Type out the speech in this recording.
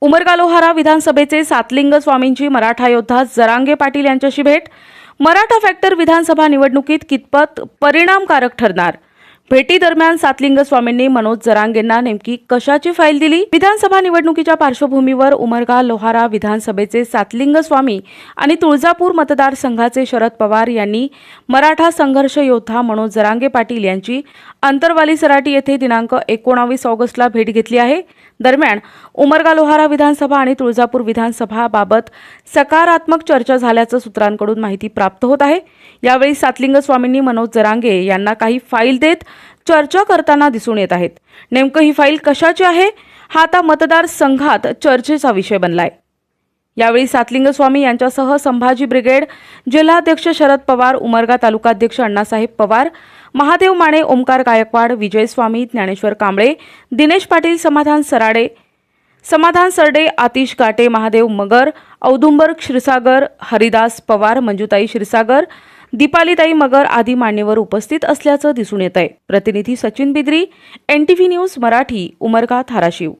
उमरगा लोहारा विधानसभेचे सातलिंग स्वामींची मराठा योद्धा जरांगे पाटील यांच्याशी भेट. मराठा फॅक्टर विधानसभा निवडणुकीत कितपत परिणामकारक ठरणार? भेटीदरम्यान सातलिंग स्वामींनी मनोज जरांगेंना नेमकी कशाची फाईल दिली? विधानसभा निवडणुकीच्या पार्श्वभूमीवर उमरगा लोहारा विधानसभेचे सातलिंग स्वामी आणि तुळजापूर मतदारसंघाचे शरद पवार यांनी मराठा संघर्ष योद्धा मनोज जरांगे पाटील यांची अंतरवाली सराटी येथे दिनांक एकोणावीस ऑगस्टला भेट घेतली आहे. दरम्यान उमरगा लोहारा विधानसभा आणि तुळजापूर विधानसभाबाबत सकारात्मक चर्चा झाल्याचं सूत्रांकडून माहिती प्राप्त होत आहे. यावेळी सातलिंग स्वामींनी मनोज जरांगे यांना काही फाईल देत चर्चा करताना दिसून येत आहेत. नेमकं ही फाईल कशाची आहे? हा आता मतदारसंघात चर्चेचा विषय बनलाय. यावेळी सातलिंग स्वामी यांच्यासह संभाजी ब्रिगेड जिल्हाध्यक्ष शरद पवार उमरगा तालुकाध्यक्ष अण्णासाहेब पवार महादेव माने ओमकार गायकवाड विजय स्वामी ज्ञानेश्वर कांबळे दिनेश पाटील समाधान सराडे समाधान सरडे आतिश काटे महादेव मगर औदुंबर क्षीरसागर हरिदास पवार मंजुताई क्षीरसागर दीपालीताई मगर आदी मान्यवर उपस्थित असल्याचं दिसून येत आहे प्रतिनिधी सचिन बिद्री एनटीव्ही न्यूज मराठी उमरगा धाराशिव.